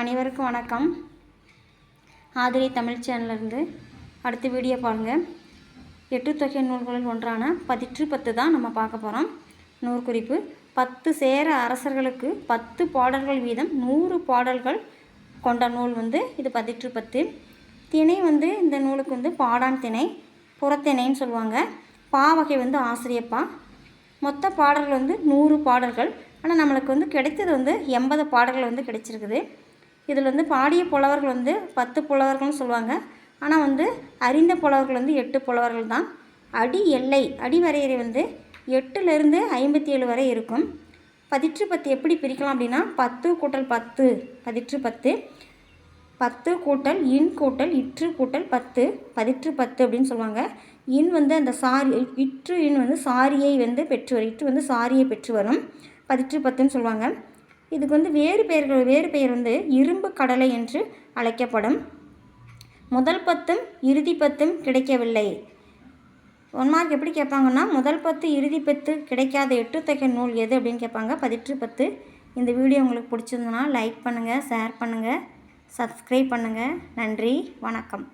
அனைவருக்கும் வணக்கம். ஆதிரை தமிழ் சேனல்லேருந்து அடுத்த வீடியோ பாருங்கள் எட்டு தொகை நூல்களில் ஒன்றான பதிற்று பத்து தான் நம்ம பார்க்க போகிறோம் நூற்குறிப்பு பத்து சேர அரசர்களுக்கு பத்து பாடல்கள் வீதம் நூறு பாடல்கள் கொண்ட நூல் வந்து இது பதிற்று பத்து. திணை வந்து இந்த நூலுக்கு வந்து பாடான் திணை புறத்திணைன்னு சொல்லுவாங்க. பா வகை வந்து ஆசிரியப்பா. மொத்த பாடல்கள் வந்து நூறு பாடல்கள். ஆனால் நம்மளுக்கு வந்து கிடைத்தது வந்து எண்பது பாடல்கள் வந்து கிடைச்சிருக்குது. இதில் வந்து பாடிய புலவர்கள் வந்து பத்து புலவர்கள்னு சொல்லுவாங்க. ஆனால் வந்து அறிந்த புலவர்கள் வந்து எட்டு புலவர்கள் தான். அடி எல்லை அடி வரையறை வந்து எட்டுலேருந்து ஐம்பத்தி ஏழு வரை இருக்கும். பதிற்று பத்து எப்படி பிரிக்கலாம் அப்படின்னா பத்து கூட்டல் பத்து பதிற்று பத்து. பத்து கூட்டல் இன் கூட்டல் இற்று கூட்டல் பத்து பதிற்று பத்து அப்படின்னு சொல்லுவாங்க. இன் வந்து அந்த சாரி இற்று இன் வந்து சாரியை வந்து பெற்று வரும் இற்று வந்து சாரியை பெற்று வரும். பதிற்று பத்துன்னு சொல்லுவாங்க. இதுக்கு வந்து வேறு பெயர்கள் வேறு பெயர் வந்து இரும்பு கடலை என்று அழைக்கப்படும். முதல் பத்தும் இறுதி பத்தும் கிடைக்கவில்லை. ஒன் மார்க் எப்படி கேட்பாங்கன்னா முதல் பத்து இறுதி பத்து கிடைக்காத எட்டு தொகை நூல் எது அப்படின்னு கேட்பாங்க. பதிற்று பத்து. இந்த வீடியோ உங்களுக்கு பிடிச்சிருந்ததுன்னா லைக் பண்ணுங்கள் ஷேர் பண்ணுங்கள் சப்ஸ்கிரைப் பண்ணுங்கள் நன்றி வணக்கம்.